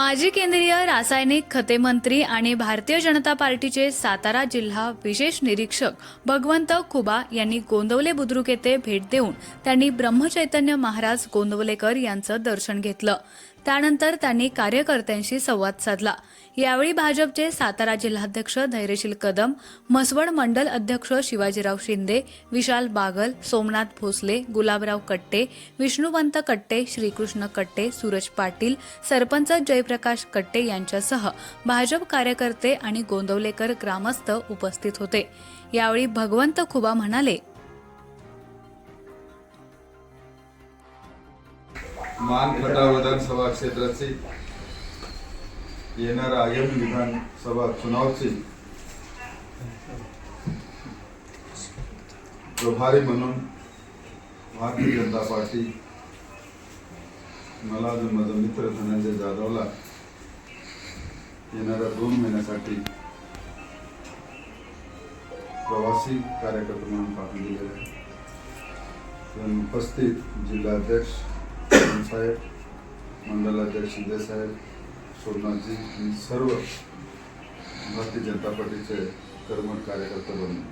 माजी केंद्रीय रासायनिक खते मंत्री आणि भारतीय जनता पार्टीचे सातारा जिल्हा विशेष निरीक्षक भगवंत खुबा यांनी गोंदवले बुद्रुक येथे भेट देऊन त्यांनी ब्रह्मचैतन्य महाराज गोंदवलेकर यांचं दर्शन घेतलं. त्यानंतर त्यांनी कार्यकर्त्यांशी संवाद साधला. यावेळी भाजपचे सातारा जिल्हाध्यक्ष धैर्यशील कदम म्हसवड मंडल अध्यक्ष शिवाजीराव शिंदे विशाल बागल सोमनाथ भोसले गुलाबराव कट्टे विष्णुवंत कट्टे श्रीकृष्ण कट्टे सूरज पाटील सरपंच जयप्रकाश कट्टे यांच्यासह भाजप कार्यकर्ते आणि गोंदवलेकर ग्रामस्थ उपस्थित होते. यावेळी भगवंत खुबा म्हणाले मान खटाव विधानसभा क्षेत्राचे येणार आगामी विधानसभा चुनावचे प्रभारी म्हणून भारतीय जनता पार्टी मला अजून माझा मित्र धनंजय जाधवला येणाऱ्या दोन महिन्यासाठी प्रवासी कार्यकर्ता म्हणून पाठवून दिलेला आहे. पण उपस्थित जिल्हाध्यक्ष साहेब मंडलाध्यक्ष शिंदेसाहेब सोमनाथजी आणि सर्व भारतीय जनता पार्टीचे कर्मठ कार्यकर्ते बनले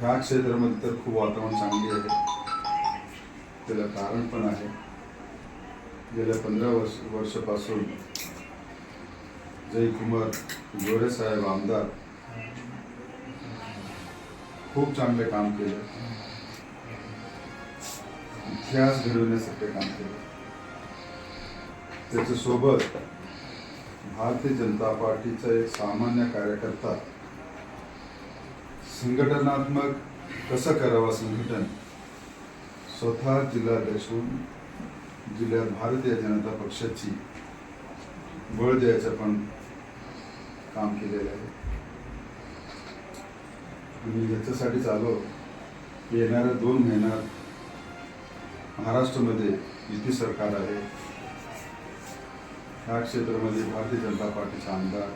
ह्या क्षेत्रामध्ये तर खूप वातावरण चांगली आहे. त्याला कारण पण आहे. गेल्या पंधरा वर्ष वर्षापासून जयकुमार गोरे साहेब आमदार खूप चांगले काम केले. इतिहास घडवण्यासाठी काम केलं. त्याच्यासोबत भारतीय जनता पार्टीचा एक सामान्य कार्यकर्ता संघटनात्मक कसं करावं संघटन? स्वतः जिल्हाध्यक्ष होऊन जिल्ह्यात भारतीय जनता पक्षाची बळ द्यायचं पण काम केलेलं आहे. आणि याच्यासाठीच आलो येणाऱ्या दोन महिन्यात महाराष्ट्रामध्ये युती सरकार आहे. ह्या क्षेत्रामध्ये भारतीय जनता पार्टीचे आमदार.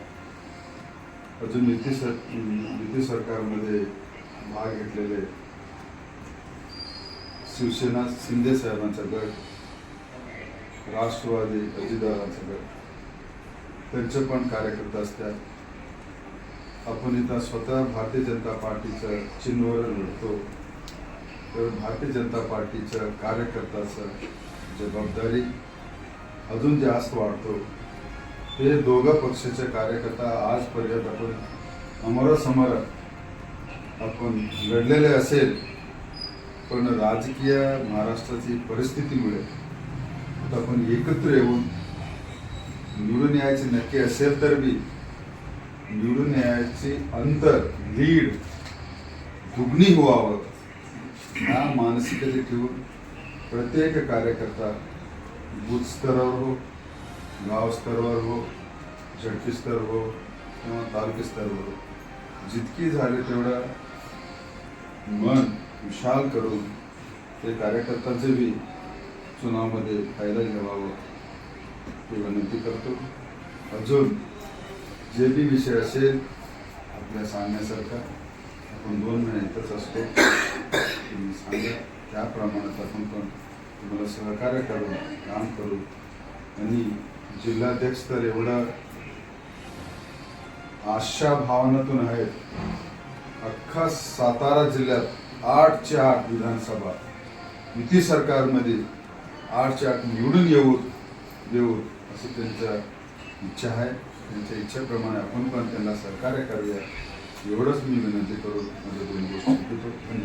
अजून युती सर युती सरकारमध्ये भाग घेतलेले शिवसेना शिंदे साहेबांचा गट राष्ट्रवादी अजितदादांचा गट. त्यांचे पण कार्यकर्ते असतात. आपण इथं स्वतः भारतीय जनता पार्टीचं चिन्हवर लढतो तर भारतीय जनता पार्टीचं कार्यकर्त्याचं जबाबदारी अजून जास्त वाढतो. हे दोघं पक्षाचे कार्यकर्ता आजपर्यंत आपण अमरसमर आपण लढलेले असेल पण राजकीय महाराष्ट्राची परिस्थितीमुळे आता आपण एकत्र येऊन निवडून यायचे नक्की असेल तर बी निवडून यायचे अंतर लीड दुग्नी व्हावं ह्या मानसिकते ठेवून प्रत्येक कार्यकर्ता बूथ स्तरावर हो गाव स्तरावर हो झडपी स्तर हो किंवा तालुकी स्तरावर हो जितकी झाले तेवढं मन विशाल करून ते कार्यकर्त्यांचे बी चुनावमध्ये फायदा घ्यावा ही विनंती करतो. अजून जे बी विषय असेल आपल्या सांगण्यासारखा आपण दोन महिन्यातच असतो. तुम्ही सांगा. त्याप्रमाणात आपण पण तुम्हाला सहकार्य करू काम करू आणि जिल्हाध्यक्ष तर एवढा आशा भावनातून आहेत. अख्खा सातारा जिल्ह्यात आठच्या आठ विधानसभा. युती सरकारमध्ये आठच्या आठ निवडून येऊ देऊ अशी त्यांच्या इच्छा आहे. त्यांच्या इच्छेप्रमाणे आपण पण त्यांना सहकार्य करूया. एवढंच मी विनंती करून माझ्या दोन गोष्टी